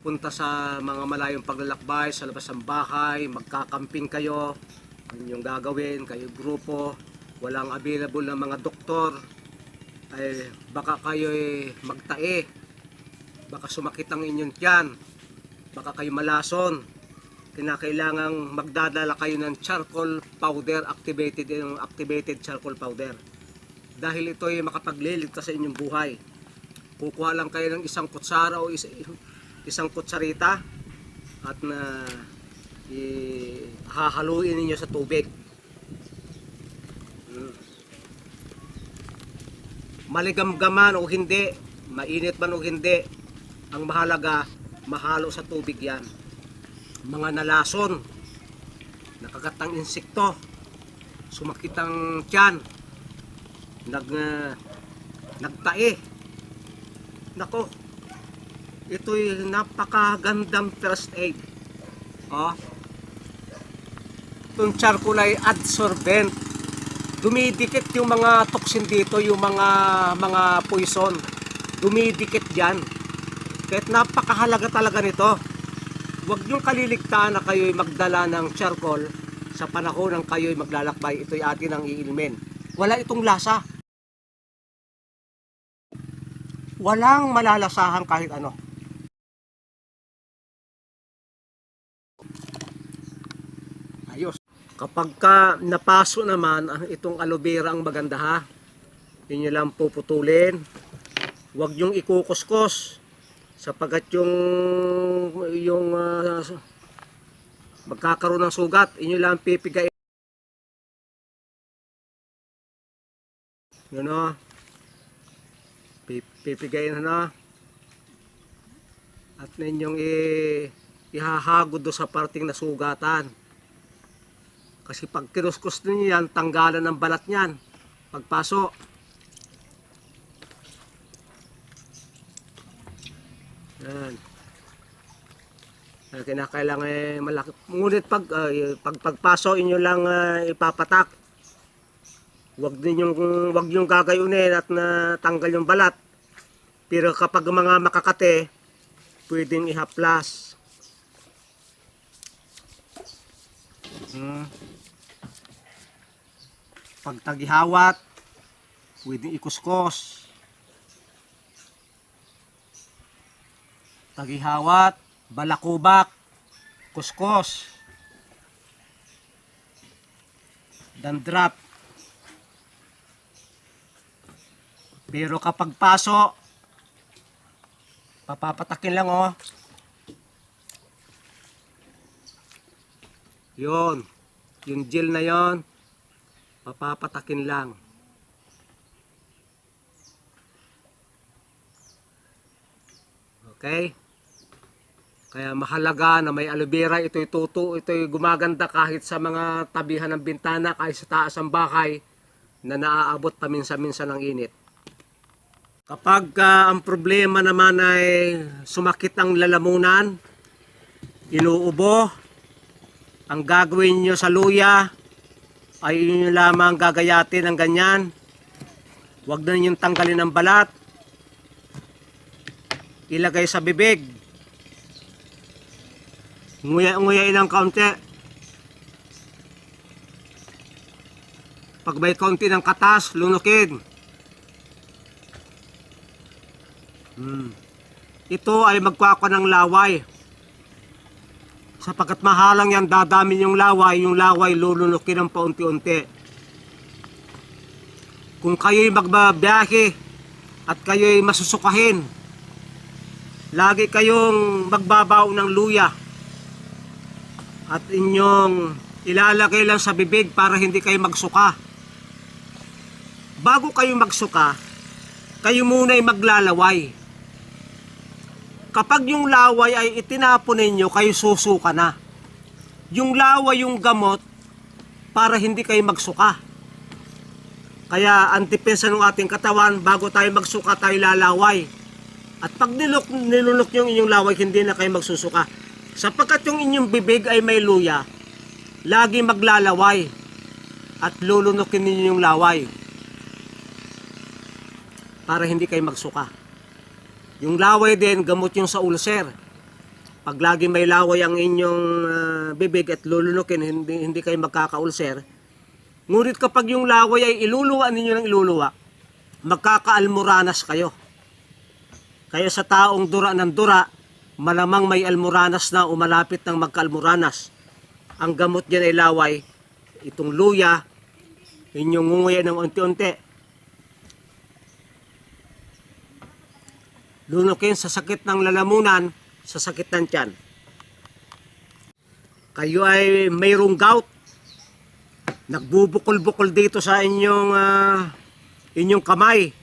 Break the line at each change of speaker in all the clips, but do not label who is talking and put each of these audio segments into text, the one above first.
punta sa mga malayong paglalakbay sa labas ng bahay, magkakamping kayo, yung gagawin, kayo grupo, walang available na mga doktor, ay baka kayo magtae, baka sumakit ang inyong tiyan, baka kayo malason, kinakailangang magdadala kayo ng charcoal powder, activated yung activated charcoal powder. Dahil ito ay makapagliligtas sa inyong buhay. Kukuha lang kayo ng isang kutsara o isa, isang kutsarita at na ihahaluin ninyo sa tubig. Mm. Maligamgaman o hindi, mainit man o hindi, ang mahalaga, mahalo sa tubig yan. Mga nalason, nakagatang insekto, sumakit ang tiyan, nag, uh, nagtae. Nako, ito'y napakagandang first aid. Oh. Itong charcoal ay adsorbent. Dumidikit yung mga toxin dito, yung mga mga poison. Dumidikit yan. Kahit napakahalaga talaga nito. Huwag niyong kaliligtaan na kayo'y magdala ng charcoal sa panahon ng kayo'y maglalakbay. Ito'y atin ang iilmin. Wala itong lasa. Walang malalasahan kahit ano. Kapag ka napaso naman itong aloe vera ang maganda ha. Yun lang puputulin. Huwag yung ikukuskos sapagat yung yung ah, magkakaroon ng sugat, inyo lang pipigay. Yun o. Pi- Pipigayin na. At ninyong ihahagod do sa parting nasugatan. Kasi pag kinuskus ninyo yan, tanggalan ng balat niyan. Pagpaso. Yan. Kaya kinakailangan eh, malaki. Ngunit pag, y- pag pagpaso, inyo lang ah, ipapatak. Huwag ninyong, huwag yung gagayunin at na tanggal yung balat. Pero kapag mga makakate, pwedeng ihaplas. Hmm. Pag tagihawat, pwedeng ikuskos. Tagihawat, balakubak, kuskos. Dandrap. Pero kapag paso, papapatakin lang oh. Yun. Yung gel na yon, papapatakin lang. Okay? Kaya mahalaga na may aloe vera, ito'y tuto, ito'y gumaganda kahit sa mga tabihan ng bintana, kahit sa taas ng bahay na naaabot paminsan-minsan ng init. Kapag ah, ang problema naman ay sumakit ang lalamunan, inuubo, ang gagawin nyo sa luya ay inyo lamang gagayatin ng ganyan. Huwag na ninyong tanggalin ang balat. Ilagay sa bibig. Nguya-nguyain ng kaunti. Pag may kaunti ng katas, lunukin. Hmm. Ito ay magkwakwa ng laway. Sapagkat mahalang yan, dadamin yung laway, yung laway lulunukin ng paunti-unti. Kung kayo'y magbabiyahe at kayo'y masusukahin, lagi kayong magbabaw ng luya at inyong ilalagay lang sa bibig para hindi kayo magsuka. Bago kayo magsuka, kayo muna ay maglalaway. Kapag yung laway ay itinapon ninyo, kayo susuka na. Yung laway yung gamot para hindi kayo magsuka. Kaya ang depensa ng ating katawan, bago tayo magsuka, tayo lalaway. At pag niluk, nilunok yung inyong laway, hindi na kayo magsusuka. Sapagkat yung inyong bibig ay may luya, lagi maglalaway at lulunukin ninyo yung laway para hindi kayo magsuka. Yung laway din, gamot yung sa ulcer. pag lagi may laway ang inyong ah, bibig at lulunukin, hindi, hindi kayo magkakaulser. Ngunit kapag yung laway ay iluluwa ninyo ng iluluwa, magkakaalmoranas kayo. Kaya sa taong dura ng dura, malamang may almoranas na o malapit ng magkaalmoranas. Ang gamot dyan ay laway, itong luya, inyong ngunguya ng unti-unti. Lunukin sa sakit ng lalamunan, sa sakit ng tiyan. Kayo ay mayroong gout, nagbubukol-bukol dito sa inyong ah, inyong kamay,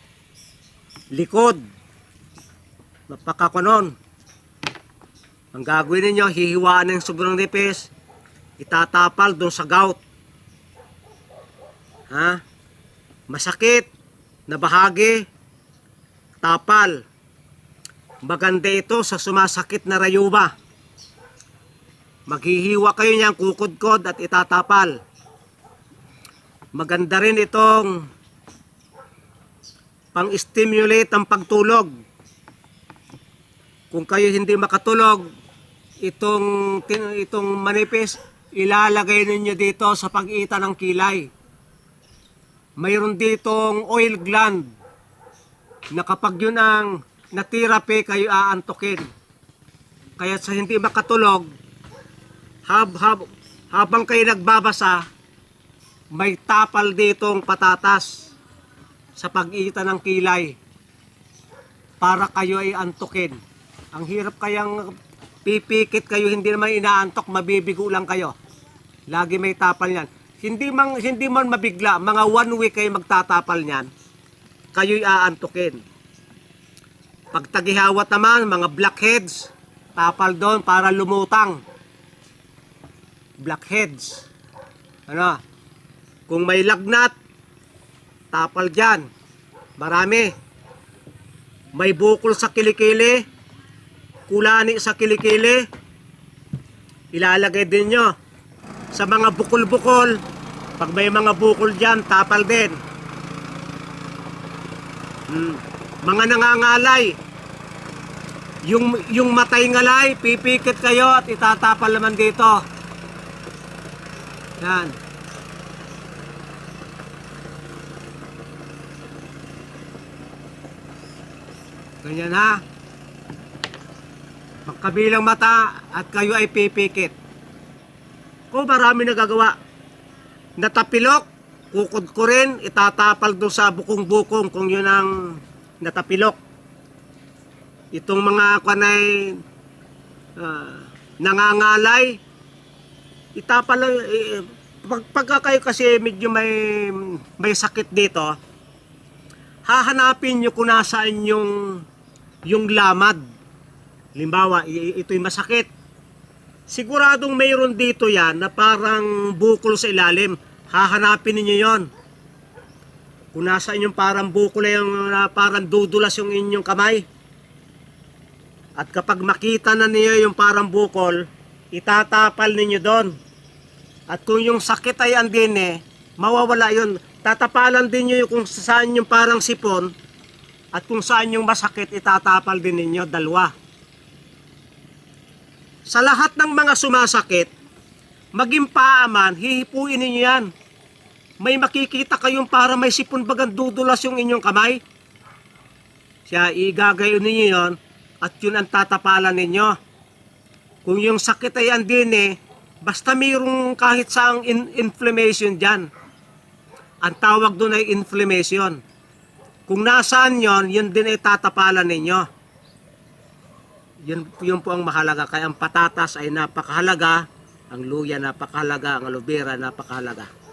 likod, mapakakunon. Ang gagawin ninyo, hihiwaan ng sobrang nipis, itatapal doon sa gout. Ha? Masakit na bahagi, tapal. Maganda ito sa sumasakit na rayuma. Maghihiwa kayo niyan, kukudkod at itatapal. Maganda rin itong pang-stimulate ang pagtulog. Kung kayo hindi makatulog, itong itong manipis ilalagay ninyo dito sa pag-itan ng kilay. Mayroon ditong oil gland na kapag yun ang natira pe kayo aantukin. Kaya sa hindi makatulog, hab, hab, habang kayo nagbabasa, may tapal ditong patatas sa pag-itan ng kilay para kayo ay antukin. Ang hirap kayang pipikit kayo, hindi naman inaantok, mabibigo lang kayo. Lagi may tapal yan. Hindi man, hindi man mabigla, mga one week kayo magtatapal niyan, kayo'y aantukin. Pag tagihawat naman, mga blackheads, tapal doon para lumutang. Blackheads. Ano? Kung may lagnat, tapal dyan. Marami. May bukol sa kilikili, kulani sa kilikili, ilalagay din nyo. Sa mga bukol-bukol, pag may mga bukol dyan, tapal din. Hmm. Mga nangangalay, yung, yung matay ngalay, pipikit kayo at itatapal naman dito. Yan. Ganyan ha. Magkabilang mata at kayo ay pipikit. Kung marami nagagawa. Natapilok, kukod ko rin, itatapal doon sa bukong-bukong kung yun ang natapilok. Itong mga kanay ah, nangangalay, itapal lang, eh, pag, pagka kayo kasi medyo may, may sakit dito, hahanapin nyo kung nasaan yung, yung lamad. Limbawa, ito'y masakit. Siguradong mayroon dito yan na parang bukol sa ilalim. Hahanapin ninyo yon. Kung nasaan yung parang bukol yung na parang dudulas yung inyong kamay. At kapag makita na niyo yung parang bukol, itatapal ninyo doon. At kung yung sakit ay andin eh, mawawala yun. Tatapalan din nyo yung kung saan yung parang sipon at kung saan yung masakit, itatapal din ninyo, dalawa. Sa lahat ng mga sumasakit, maging paaman, hihipuin ninyo yan. May makikita kayong para may sipon bagang dudulas yung inyong kamay. Siya, igagayon ninyo yon at yun ang tatapalan ninyo. Kung yung sakit ay andin eh, basta mayroong kahit saang in- inflammation dyan. Ang tawag doon ay inflammation. Kung nasaan yon, yun din ay tatapalan ninyo. Yun, yun po ang mahalaga. Kaya ang patatas ay napakahalaga, ang luya napakahalaga, ang aloe vera napakahalaga.